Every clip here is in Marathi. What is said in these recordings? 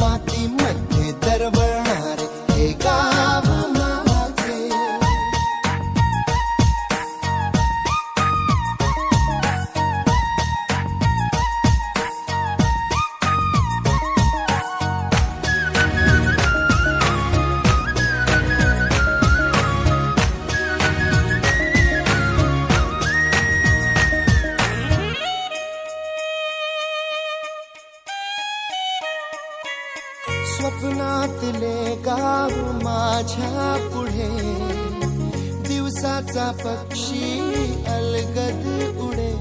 माती मध्ये दरवळ स्वप्नातले गाव माझ्या पुढे. दिवसाचा पक्षी अलगद उडे.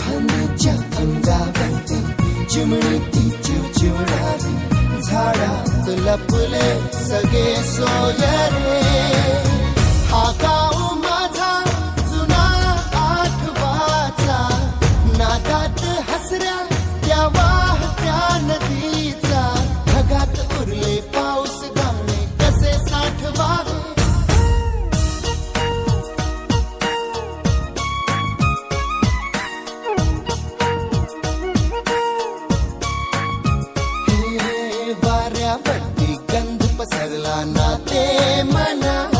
हनीच्या अंगावरती चिमणी ती चिवचिवणारी. झाडात लपले सगळे सोयरे. हा गाव te mana.